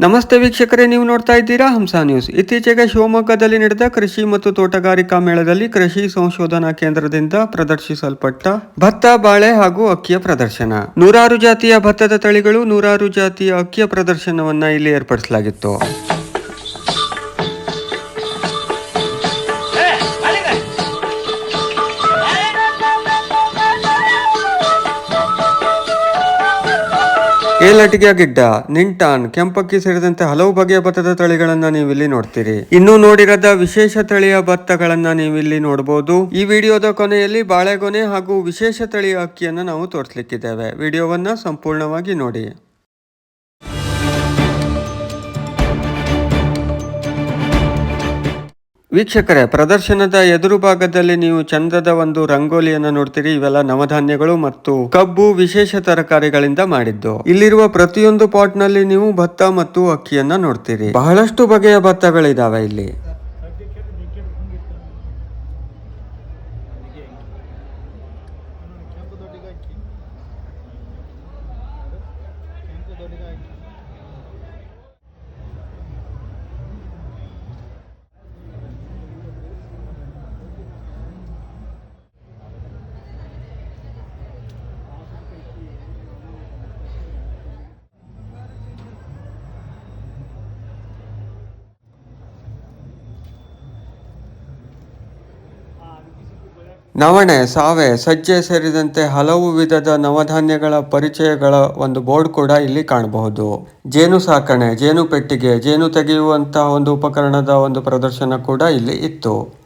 ನಮಸ್ತೆ ವೀಕ್ಷಕರೇ, ನೀವು ನೋಡ್ತಾ ಇದ್ದೀರಾ ಹಂಸ ನ್ಯೂಸ್. ಇತ್ತೀಚೆಗೆ ಶಿವಮೊಗ್ಗದಲ್ಲಿ ನಡೆದ ಕೃಷಿ ಮತ್ತು ತೋಟಗಾರಿಕಾ ಮೇಳದಲ್ಲಿ ಕೃಷಿ ಸಂಶೋಧನಾ ಕೇಂದ್ರದಿಂದ ಪ್ರದರ್ಶಿಸಲ್ಪಟ್ಟ ಭತ್ತ, ಬಾಳೆ ಹಾಗೂ ಅಕ್ಕಿಯ ಪ್ರದರ್ಶನ. ನೂರಾರು ಜಾತಿಯ ಭತ್ತದ ತಳಿಗಳು ನೂರಾರು ಜಾತಿಯ ಅಕ್ಕಿಯ ಪ್ರದರ್ಶನವನ್ನ ಇಲ್ಲಿ ಏರ್ಪಡಿಸಲಾಗಿತ್ತು. ಏಲಟಿಗೆ ಗಿಡ್ಡ ನಿಂಟಾನ್ ಕೆಂಪಕ್ಕಿ ಸೇರಿದಂತೆ ಹಲವು ಬಗೆಯ ಭತ್ತದ ತಳಿಗಳನ್ನ ನೀವಿಲ್ಲಿ ನೋಡ್ತೀರಿ. ಇನ್ನು ನೋಡಿರದ ವಿಶೇಷ ತಳಿಯ ಭತ್ತಗಳನ್ನ ನೀವಿಲ್ಲಿ ನೋಡಬಹುದು ಈ ವಿಡಿಯೋದ ಕೊನೆಯಲ್ಲಿ ಬಾಳೆಗೊನೆ ಹಾಗೂ ವಿಶೇಷ ತಳಿಯ ಅಕ್ಕಿಯನ್ನ ನಾವು ತೋರಿಸ್ಲಿಕ್ಕಿದ್ದೇವೆ. ವಿಡಿಯೋವನ್ನ ಸಂಪೂರ್ಣವಾಗಿ ನೋಡಿ. ವೀಕ್ಷಕರೇ, ಪ್ರದರ್ಶನದ ಎದುರು ಭಾಗದಲ್ಲಿ ನೀವು ಚಂದದ ಒಂದು ರಂಗೋಲಿಯನ್ನು ನೋಡ್ತೀರಿ. ಇವೆಲ್ಲ ನವಧಾನ್ಯಗಳು ಮತ್ತು ಕಬ್ಬು ವಿಶೇಷ ತರಕಾರಿಗಳಿಂದ ಮಾಡಿದ್ದು. ಇಲ್ಲಿರುವ ಪ್ರತಿಯೊಂದು ಪಾಟ್ನಲ್ಲಿ ನೀವು ಭತ್ತ ಮತ್ತು ಅಕ್ಕಿಯನ್ನ ನೋಡ್ತೀರಿ. ಬಹಳಷ್ಟು ಬಗೆಯ ಭತ್ತಗಳಿದಾವೆ ಇಲ್ಲಿ. ನವಣೆ, ಸಾವೆ, ಸಜ್ಜೆ ಸೇರಿದಂತೆ ಹಲವು ವಿಧದ ನವಧಾನ್ಯಗಳ ಪರಿಚಯಗಳ ಒಂದು ಬೋರ್ಡ್ ಕೂಡ ಇಲ್ಲಿ ಕಾಣಬಹುದು. ಜೇನು ಸಾಕಣೆ, ಜೇನು ಪೆಟ್ಟಿಗೆ, ಜೇನು ತೆಗೆಯುವಂತಹ ಒಂದು ಉಪಕರಣದ ಒಂದು ಪ್ರದರ್ಶನ ಕೂಡ ಇಲ್ಲಿ ಇತ್ತು.